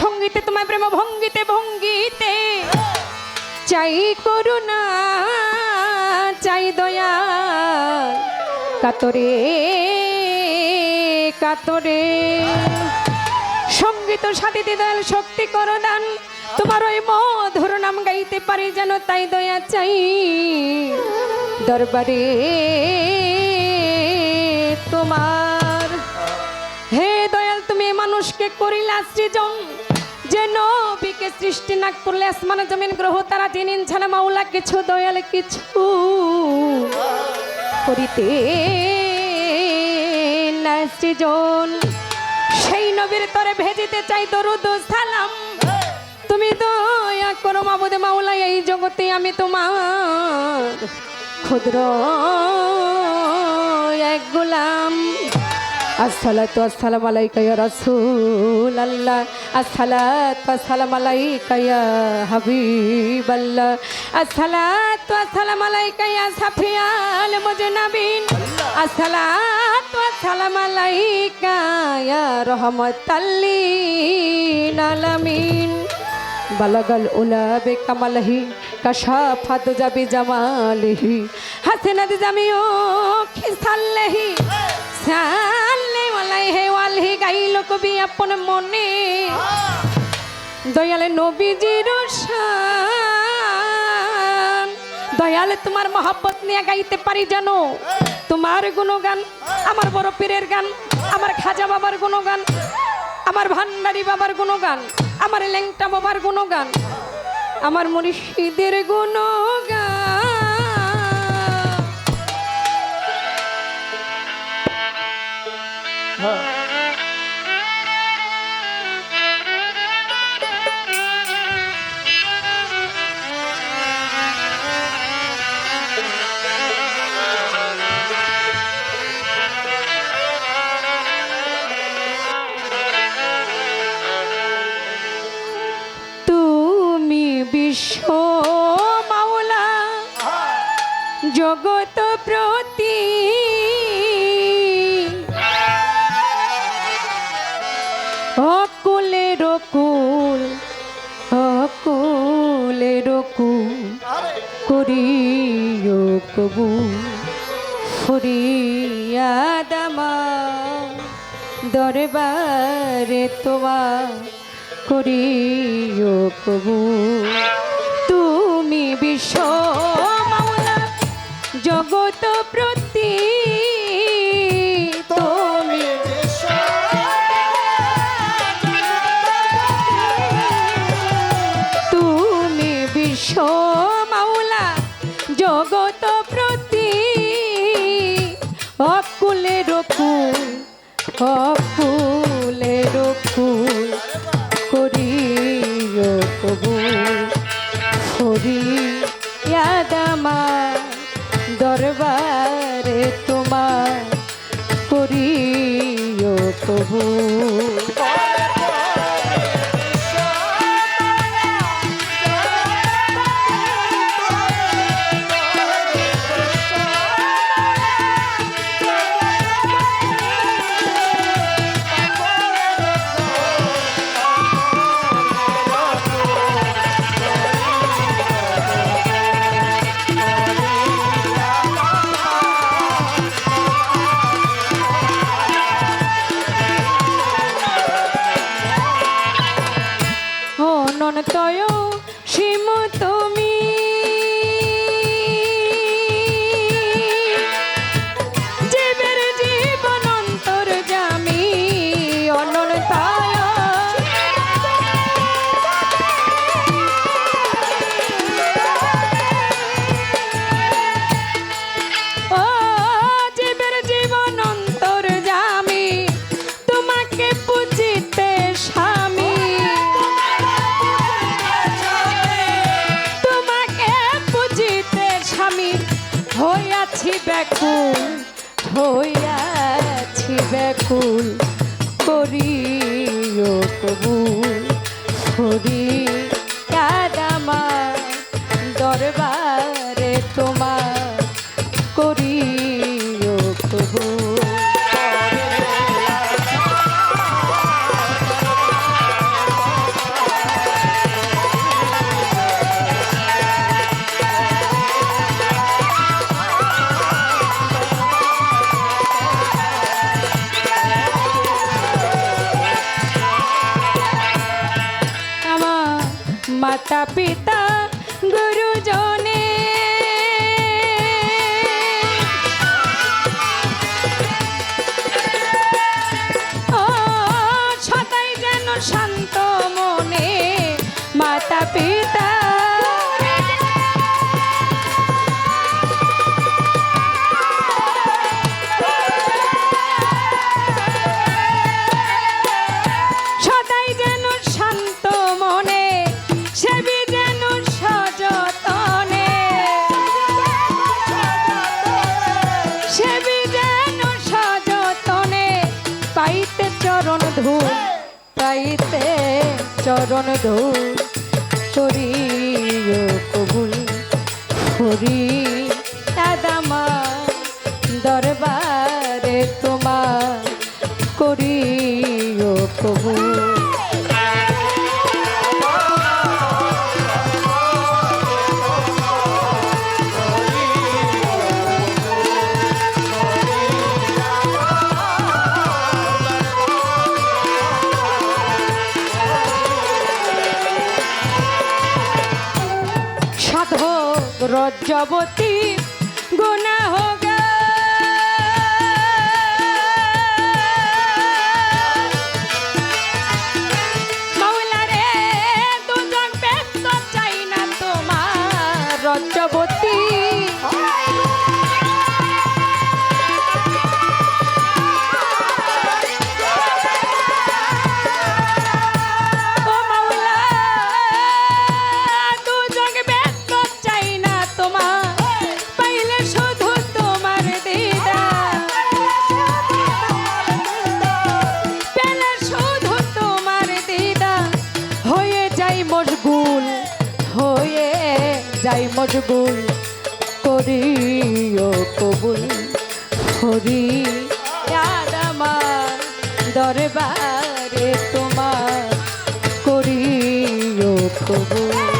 সঙ্গীতে তোমায় প্রেম ভঙ্গিতে ভঙ্গিতে। চাই করুণা, চাই দয়া। কাতরে কাতরে। সংগীত সাথীতে দয়াল শক্তি করো দান তোমার ওই মধুর নাম গাইতে পারি যেন তাই দয়া চাই। দরবারে তোমার। হে দয়াল, তুমি মানুষকে করিলা সৃজন। যে নবীকে সৃষ্টি না করলে আসমান জমিন গ্রহ, তারা তিন ছাড়া মাওলা কিছু, দয়াল কিছু করিতে সৃজন। সেই নবীর তরে ভেজিতে চাই দরুদ সালাম। তুমি দয়া করো মাবুদে মাওলা, এই জগতে আমি তোমার ক্ষুদ্র এক গোলাম। আসসালাতু আসসালামু আলাইকা ইয়া রাসূল আল্লাহ আসসালাতু আসসালামু আলাইকা ইয়া হাবিবাল্লাহ। আসসালাতু আসসালামু আলাইকা ইয়া সাফিয়াল মুজনাবিন। আসসালাতু আসসালামু আলাইকা ইয়া রাহমাতাল লিল আলামিন। বালাগাল উলা বেকামালহি কাশাফাত যাবি জামালিহি। হাসনাত জামিও খিসাল্লাহি সাল্লে ওয়ালাই হে ওয়ালহি গাইল কবি আপন মনে। দয়ালে নবীজির শান। দয়ালে তোমার মহাব্বত নিয়ে গাইতে পারি জানো তোমার গুণগান, আমার বড় পীরের গান, আমার খাজা বাবার গুণগান, আমার ভান্ডারি বাবার গুণগান, আমার ল্যাংটা বাবার গুণগান, আমার মুর্শিদের গুণগান। করিও কবু ফরিয়াদামা দরবারে তোমার করিও কবু। তুমি বিশ্ব মাওলা জগত প্রতি তুমি বিশ্ব হরি মাতা পিতা চরণ করিও কবুল হরি দাদামা দরবারে। সাধক রজ্জবতী গুণা হোগা যাই করি করিও কবুল। হরি আমার দরবারে তোমার করিও কবুল।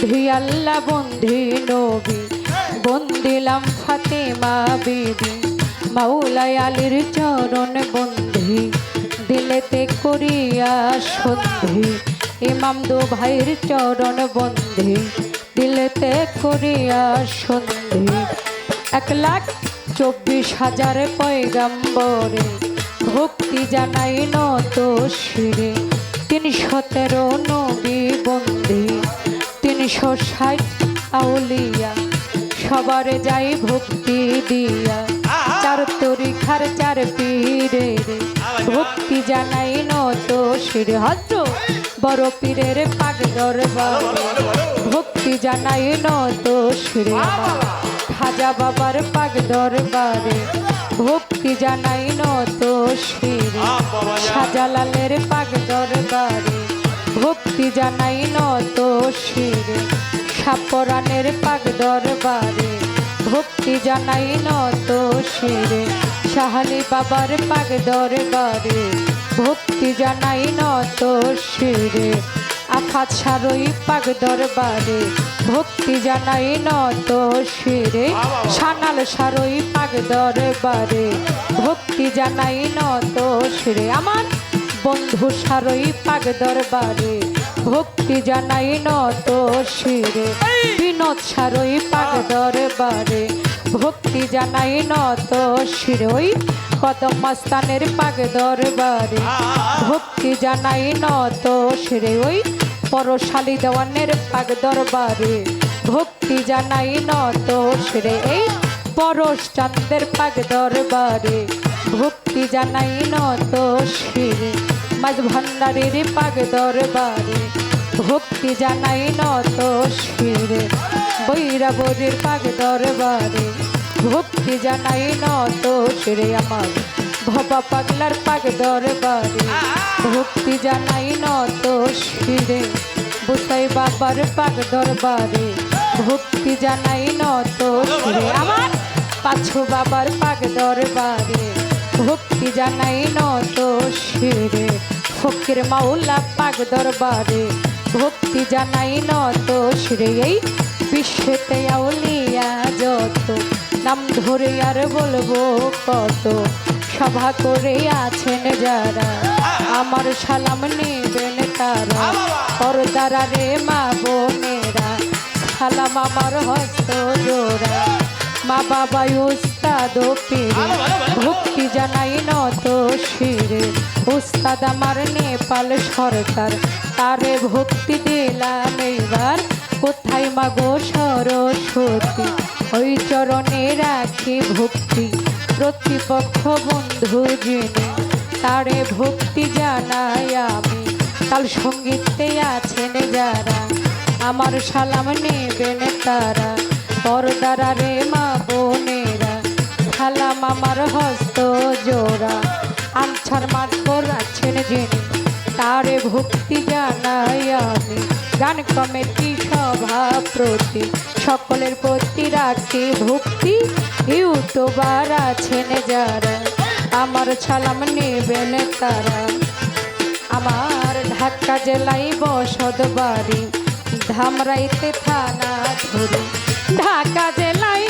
বন্ধি আল্লাহ বন্ধি নবী বন্দিলাম ফাতেমা বিবি মাওলাই আলীর চরণ বন্ধি দিলেতে করিয়া সন্ধি। ইমাম দু ভাইয়ের চরণ বন্ধি দিলেতে করিয়া সন্ধি। এক লাখ চব্বিশ হাজার পয়গাম্বরে, ভক্তি জানাই নত শিরে। তিনি সতেরো নবী বন্দি তিনশো ষাট আউলিয়া, সবারে যাই ভক্তি দিয়া। চার তরিখার চার পীরে ভক্তি জানাই নত শিরে হজ বড় পীরের পাগ দরবারে, ভক্তি জানাই নত শিরে খাজা বাবার পাক দরবারে, ভক্তি জানাই নত শিরে। শাহজালালের পাক দরবারে ভক্তি জানাই নত শিরে, সাপরানের পাক দরবারে। ভক্তি জানাই নত শিরে শাহালি বাবার পাক দরবারে। ভক্তি জানাই নত শিরে আফাত সারই পাক দরবারে। ভক্তি জানাই নত শিরে, সানাল সারই পাক দরবারে। ভক্তি জানাই নত শিরে। আমার বন্ধু সারই পাক দরবারে ভক্তি জানাই নত শিরে। বিনোদ সারই পাগ দরবারে ভক্তি জানাই নত শিরে। ওই কদম মস্তানের পাক দরবারে ভক্তি জানাই নত শিরে। ওই পরশালী দেওয়ানের পাগ দরবারে ভক্তি জানাই নত শিরে। এই পরশ চাঁদের পাক দরবারে ভক্তি জানাই নত শিরে। মাঝ ভান্ডারের পাক দরবারে, ভক্তি জানাই নত শিরে বৈরাবরের পাক দরবারে, ভক্তি জানাই নত শিরে আমার ভবা পাগলার পাক দরবারে। ভক্তি জানাই নত শিরে বুসাই বাবার পাক দরবারে। ভক্তি জানাই নত শিরে আমার পাছু বাবার পাক দরবারে। ভক্তি জানাই নত শিরে, ফকির মাওলা পাক দরবারে। ভক্তি জানাই নত শিরে, এই বিশ্বেতে আউলিয়া যত। নাম ধরে আর বলব কত, সভা করে আছেন যারা। আমার সালাম নেবেন তারা পরদারা রে মা বোনেরা। সালাম আমার হস্ত জোড়া। মা বাবা উস্তাদ পীরে ভক্তি জানাই নত শিরে। উস্তাদ আমার নেপাল সরকার তারে ভক্তি দিলাম এইবার। কোথায় মাগো সরস্বতী? ওই চরণে রাখি ভক্তি প্রতিপক্ষ বন্ধু জেনে তারে ভক্তি জানাই আমি তাল সঙ্গীতে আছেন যারা। আমার সালাম নেবেন তারা। পরদারা রে মা বোনেরা সালাম আমার হস্ত জোড়া। আনছার মাতবর আছেন জেনে, তারে ভক্তি জানাই আমি। গান কমিটি সভাপতি সকলের প্রতি রাখি ভক্তি। ইউটিউবার আছেন যারা, আমার সালাম নেবেন তারা। আমার ঢাকা জেলায় বসত বাড়ি, ধামরাইতে থানা ধরে। ঢাকা জেলায়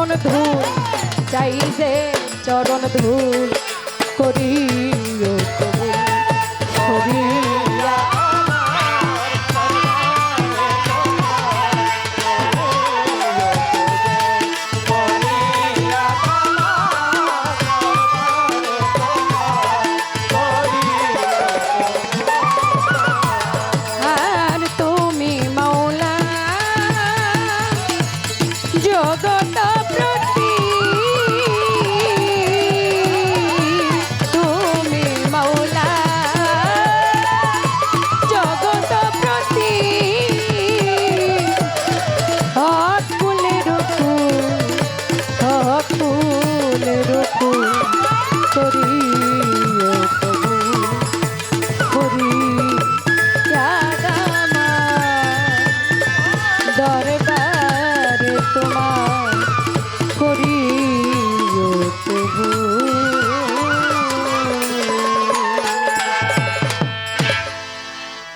চরণ ধূল চাই যে চরণ ধূল।